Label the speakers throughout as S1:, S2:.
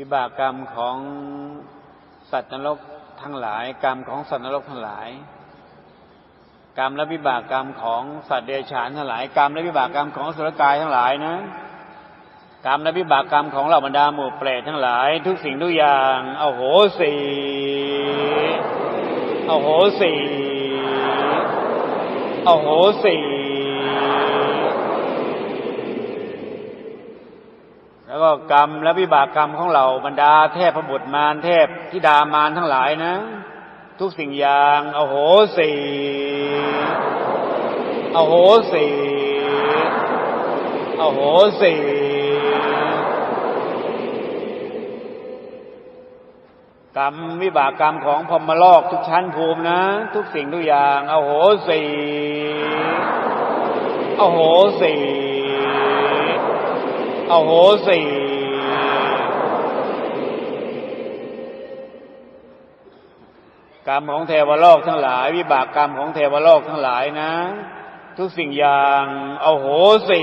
S1: วิบากกรรมของสัตว์นรกทั้งหลาย กรรมของสัตว์นรกทั้งหลาย กรรมและวิบากกรรมของสัตว์เดรัจฉานทั้งหลาย กรรมและวิบากกรรมของสุรกายทั้งหลายนะกรรมและวิบากกรรมของเหล่าบรรดาหมู่เปรตทั้งหลาย ทุกสิ่งทุกอย่างเอาโหสีเอาโหสีเอาโหสี แล้วก็กรรมและวิบากกรรมของเราบรรดาเทพบุตรมารเทพธิดามารทั้งหลายนะ ทุกสิ่งอย่างเอโหสีเอโหสีเอโหสีกรรมวิบากกรรมของพมโลกทุกชั้นภูมินะ ทุกสิ่งทุกอย่างเอโหสีเอโหสี เอาโหสีกรรมของเทวโลกทั้งหลาย วิบากกรรมของเทวโลกทั้งหลายนะ ทุกสิ่งอย่างเอาโหสี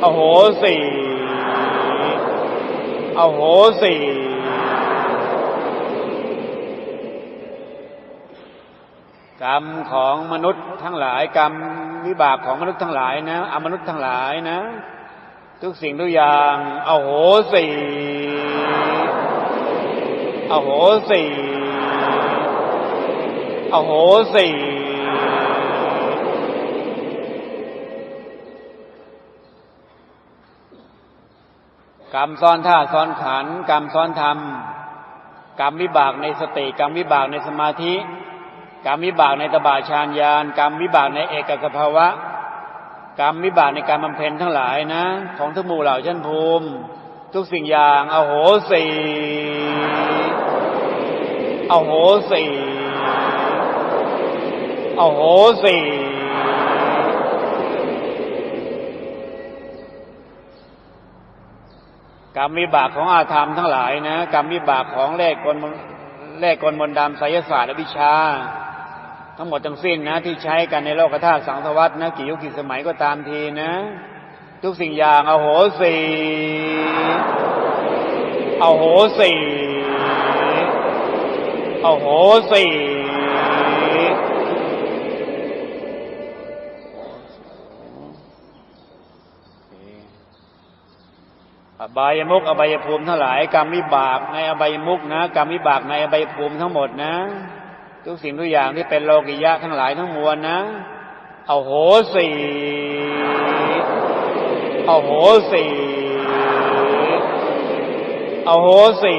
S1: เอาโหสีเอาโหสี กรรมของมนุษย์ทั้งหลาย กรรมวิบากของมนุษย์ทั้งหลายนะอมนุษย์ทั้งหลายนะ ทุกสิ่งทุกอย่างเอาโหสีเอาโหสีเอาโหสีกรรมซ้อนท่าซ้อนขัน กรรมซ้อนธรรม กรรมวิบากในสติ กรรมวิบากในสมาธิ กรรมวิบากในตบะฌานญาณกรรมวิบากในเอกสภาวะ กรรมวิบากในการบำเพ็ญทั้งหลายนะ ของทุกหมู่เหล่าชั้นภูมิ ทุกสิ่งอย่างเอาโหสีเอาโหสีเอาโหสีกรรมวิบากของอาธรรมทั้งหลายนะ กรรมวิบากของเลขกลนเลขกลมนดำไสยศาสตร์และวิชา ทั้งหมดทั้งสิ้นนะ ที่ใช้กันในโลกธาตุสังสวัตนะกี่ยุคกี่สมัยก็ตามทีนะ ทุกสิ่งอย่างเอาโหสีเอาโหสีเอาโหสีอบายมุกอบายภูมิทั้งหลายกรรมวิบากในอบายมุกนะกรรมวิบากในอบายภูมิทั้งหมดนะ ทุกสิ่งทุกอย่างที่เป็นโลกิยะทั้งหลายทั้งมวลนะเอาโหสีเอาโหสีเอาโหสี